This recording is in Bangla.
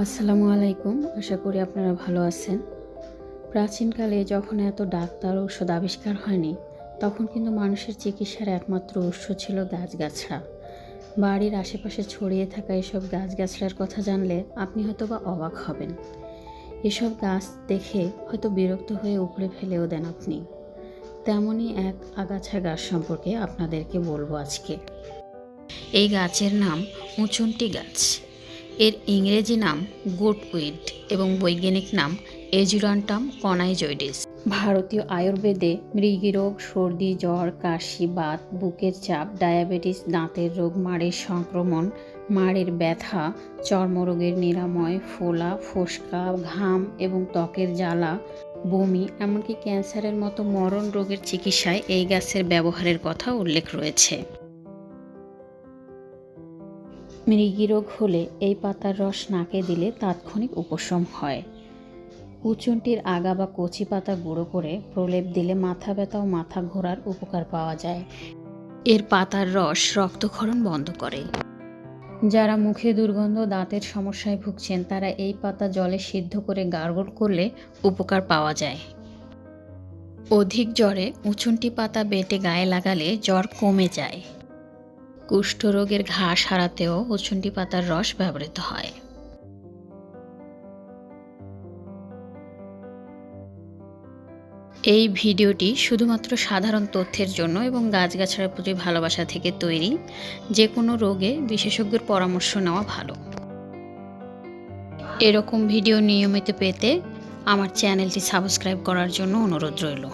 আসসালামু আলাইকুম। আশা করি আপনারা ভালো আছেন। প্রাচীনকালে যখন এত ডাক্তার ঔষধ আবিষ্কার হয়নি, তখন কিন্তু মানুষের চিকিৎসার একমাত্র উৎস ছিল গাছগাছড়া। বাড়ির আশেপাশে ছড়িয়ে থাকা এসব গাছগাছড়ার কথা জানলে আপনি হয়তো বা অবাক হবেন। এসব গাছ দেখে হয়তো বিরক্ত হয়ে উপড়ে ফেলেও দেন আপনি। তেমনই এক আগাছা গাছ সম্পর্কে আপনাদেরকে বলব আজকে। এই গাছের নাম উচুন্টি গাছ। এর ইংরেজি নাম গুডউইড এবং বৈজ্ঞানিক নাম এজুরান্টাম কনাইজয়েডিস ভারতীয় আয়ুর্বেদে মৃগীরোগ সর্দি, জ্বর, কাশি, বাত, বুকের চাপ, ডায়াবেটিস, দাঁতের রোগ, মাড়ের সংক্রমণ, মাড়ের ব্যথা, চর্মরোগের নিরাময়, ফোলা, ফোসকা, ঘাম এবং ত্বকের জ্বালা, বমি, এমনকি ক্যান্সারের মতো মরণ রোগের চিকিৎসায় এই গাছের ব্যবহারের কথা উল্লেখ রয়েছে। মৃগীরোগ হলে এই পাতার রস নাকে দিলে তাৎক্ষণিক উপশম হয়। উচুনটির আগা বা কচি পাতা গুঁড়ো করে প্রলেপ দিলে মাথা ব্যথা ও মাথা ঘোরার উপকার পাওয়া যায়। এর পাতার রস রক্তক্ষরণ বন্ধ করে। যারা মুখে দুর্গন্ধ, দাঁতের সমস্যায় ভুগছেন, তারা এই পাতা জলে সিদ্ধ করে গার্গল করলে উপকার পাওয়া যায়। অধিক জ্বরে উচুনটি পাতা বেটে গায়ে লাগালে জ্বর কমে যায়। কুষ্ঠরোগের ঘা সারাতেও উচুন্ডি পাতার রস ব্যবহৃত হয়। এই ভিডিওটি শুধুমাত্র সাধারণ তথ্যের জন্য এবং গাছগাছার প্রতি ভালোবাসা থেকে তৈরি যে কোনো রোগে বিশেষজ্ঞের পরামর্শ নেওয়া ভালো। এরকম ভিডিও নিয়মিত পেতে আমার চ্যানেলটি সাবস্ক্রাইব করার জন্য অনুরোধ রইল।